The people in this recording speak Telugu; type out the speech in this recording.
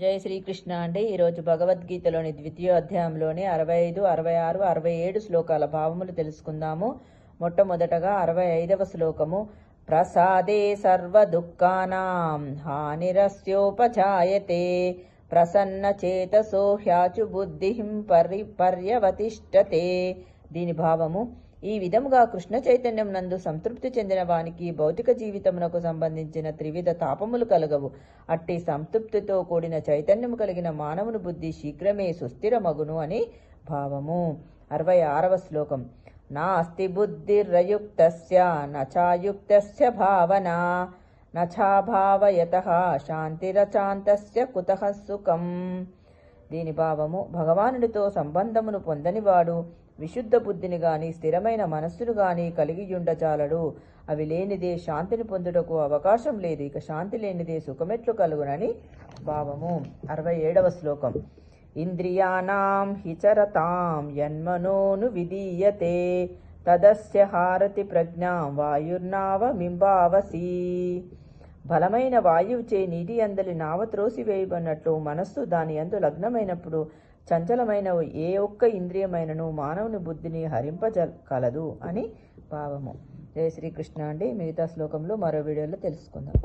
జై శ్రీకృష్ణ అండి. ఈరోజు భగవద్గీతలోని ద్వితీయ అధ్యాయంలోని అరవై ఐదు అరవై ఆరు అరవై ఏడు శ్లోకాల భావములు తెలుసుకుందాము. మొట్టమొదటగా అరవై ఐదవ శ్లోకము. ప్రసాదే సర్వ దుఃఖానాం హానిరస్యోపజాయతే ప్రసన్న చేతసో హ్యాచు బుద్ధి పరి పర్యవతిష్టతే. దీని భావము ఈ విధముగా కృష్ణ చైతన్యం నందు సంతృప్తి చెందిన వానికి భౌతిక జీవితమునకు సంబంధించిన త్రివిధ తాపములు కలగవు. అట్టి సంతృప్తితో కూడిన చైతన్యము కలిగిన మానవుని బుద్ధి శీఘ్రమే సుస్థిరమగును అని భావము. అరవై ఆరవ శ్లోకం. నాస్తి బుద్ధిర్రయుక్తస్య నచాయుక్తస్య భావన నచాభావయత శాంతిరచాంతస్య కుతః సుఖం. దీని భావము భగవానుడితో సంబంధమును పొందనివాడు విశుద్ధ బుద్ధిని గాని స్థిరమైన మనస్సును గాని కలిగియుండజాలడు అవి లేనిదే శాంతిని పొందుటకు అవకాశం లేదు. ఇక శాంతి లేనిదే సుఖమెట్లు కలుగునని భావము. అరవై ఏడవ శ్లోకం. ఇంద్రియాణం హిచరతాం యన్మనోను విధీయతే. తదస్య హారతి ప్రజ్ఞాం వాయుర్నావమింబావసి బలమైన వాయువుచే నీటి అందలి నావ త్రోసివేయబడినట్లు మనస్సు దాని అందు లగ్నమైనప్పుడు చంచలమైన ఏ ఒక్క ఇంద్రియమైనను మానవుని బుద్ధిని హరింపజ అని భావము. జయ శ్రీకృష్ణ అండి. మిగతా శ్లోకంలో మరో వీడియోలో తెలుసుకుందాం.